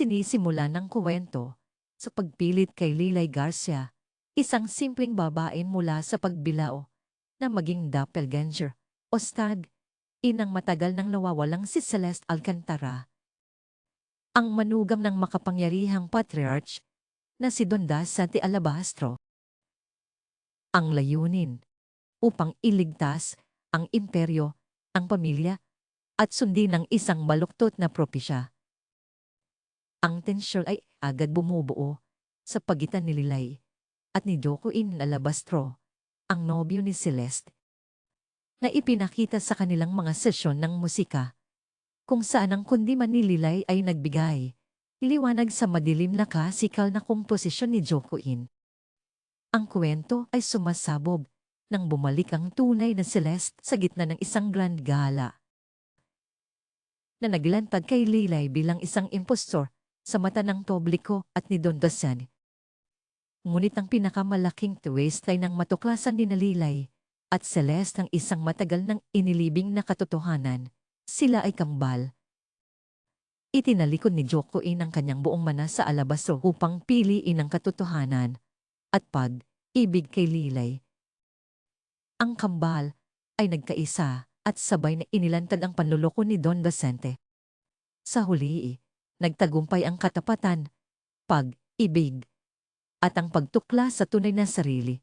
Sinisimula ng kuwento sa pagpilit kay Lilay Garcia, isang simpleng babae mula sa pagbilao na maging doppelganger o stag, inang matagal nang nawawalang si Celeste Alcantara. Ang manugam ng makapangyarihang patriarch na si Don Dante Alabastro. Ang layunin upang iligtas ang imperyo, ang pamilya, at sundin ng isang baluktot na propisya. Ang tensyon ay agad bumubuo sa pagitan ni Lilay at ni Jocoin Alabastro, ang nobyo ni Celeste, na ipinakita sa kanilang mga sesyon ng musika, kung saan ang kundiman ni Lilay ay nagbigay, liwanag sa madilim na kasikal na komposisyon ni Jocoin. Ang kwento ay sumasabog nang bumalik ang tunay na Celeste sa gitna ng isang grand gala na naglantad kay Lilay bilang isang impostor sa mata ng publiko at ni Don Dasan. Ngunit ang pinakamalaking twist ay nang matuklasan ni na Lilay at Celeste ang isang matagal ng inilibing na katotohanan. Sila ay kambal. Itinalikod ni Jokoin ang kanyang buong mana sa alabastro upang piliin ang katotohanan at pag-ibig kay Lilay. Ang kambal ay nagkaisa at sabay na inilantad ang panluloko ni Don Vicente. Sa huli, nagtagumpay ang katapatan, pag-ibig, at ang pagtukla sa tunay na sarili.